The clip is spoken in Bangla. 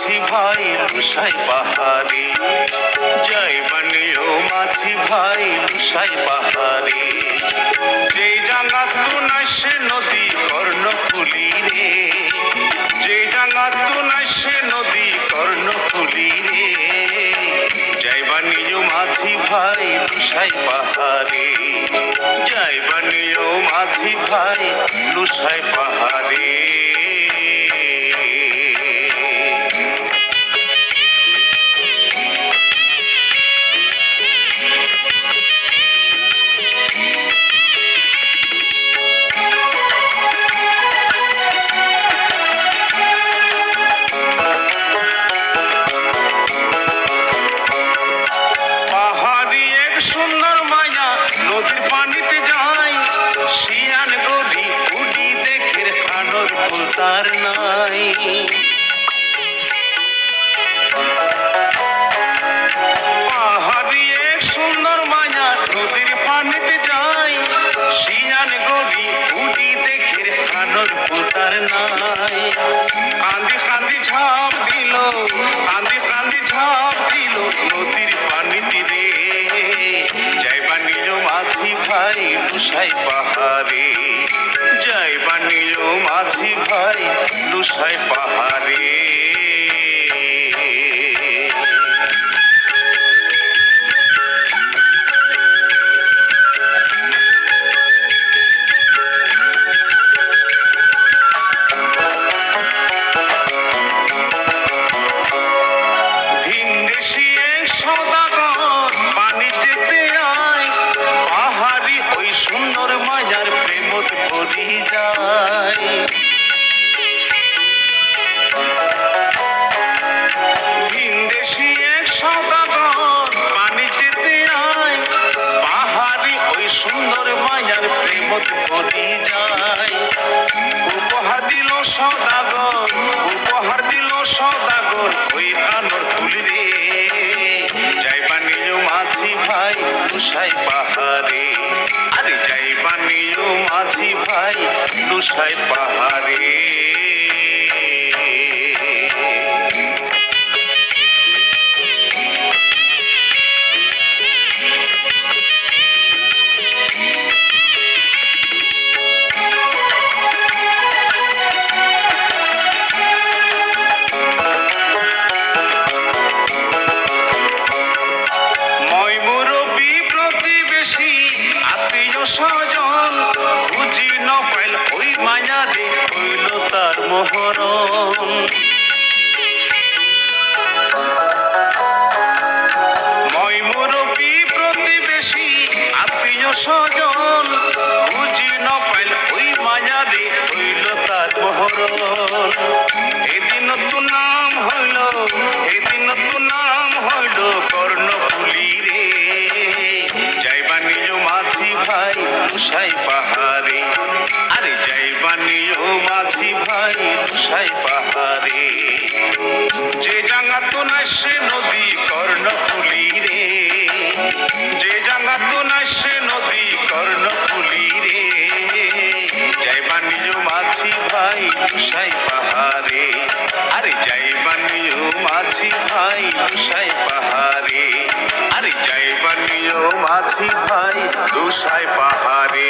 মাঝি ভাই মুসাই পাহাড়ি জয় বনিও ও মাঝি ভাই মুসাই পাহাড়ি যে জাঙ্গা তু সে নদী কর্ণ ফুলি রে যে জাঙ্গা তু সে নদী কর্ণ ফুলি রে, জয় বনিও মাঝি ভাই মুসাই পাহাড়ি জয় বনিও মাঝি ভাই, লুসাই পাহাড়ি তার নাই। সুন্দর মায়া পানিতে শিয়ান নাই। কান্দি কান্দি ঝাঁপ দিল কান্দি কান্দি ঝাঁপ দিল নদীর পানি তীরে যাইবা নিজ মাঝি ভাই লুসাই পাহাড়ে। মাঝি ভাই লুসাই পাহাড়ে। সদাগর, উপহার দিল সদাগর, ওই কানর ফুল রে। যাইবা নিজ মাঝি ভাই তুষাই পাহাড়ে। আরে যাইবা নিজ মাঝি ভাই তুষাই পাহাড়ে। তার মোহরণ মই মুরবি প্রতিবেশী, আত্মীয় স্বজন, বুঝি ন পাইল ওই মায়ারে হইল তার মোহরণ এদিন তো নাম হইল, এদিন তো নাম হইল কর্ণ ফুলি রে। যাইবা নিজ মাঝি ভাই তুষাই পাহাড়ে মাঝি ভাই তুষাই পাহাড়ে। যে জাঙ্গা তো সে নদী কর্ণ ফুলি রে। যে জাঙ্গা তো সে নদী কর্ণ ফুলি রে যাইবা নিজ মাঝি ভাই তুষাই পাহাড়ে। আরে যাইবা নিজ মাঝি ভাই তুষাই পাহাড়ে। আরে যাইবা নিজ মাঝি ভাই তুষাই পাহাড়ে।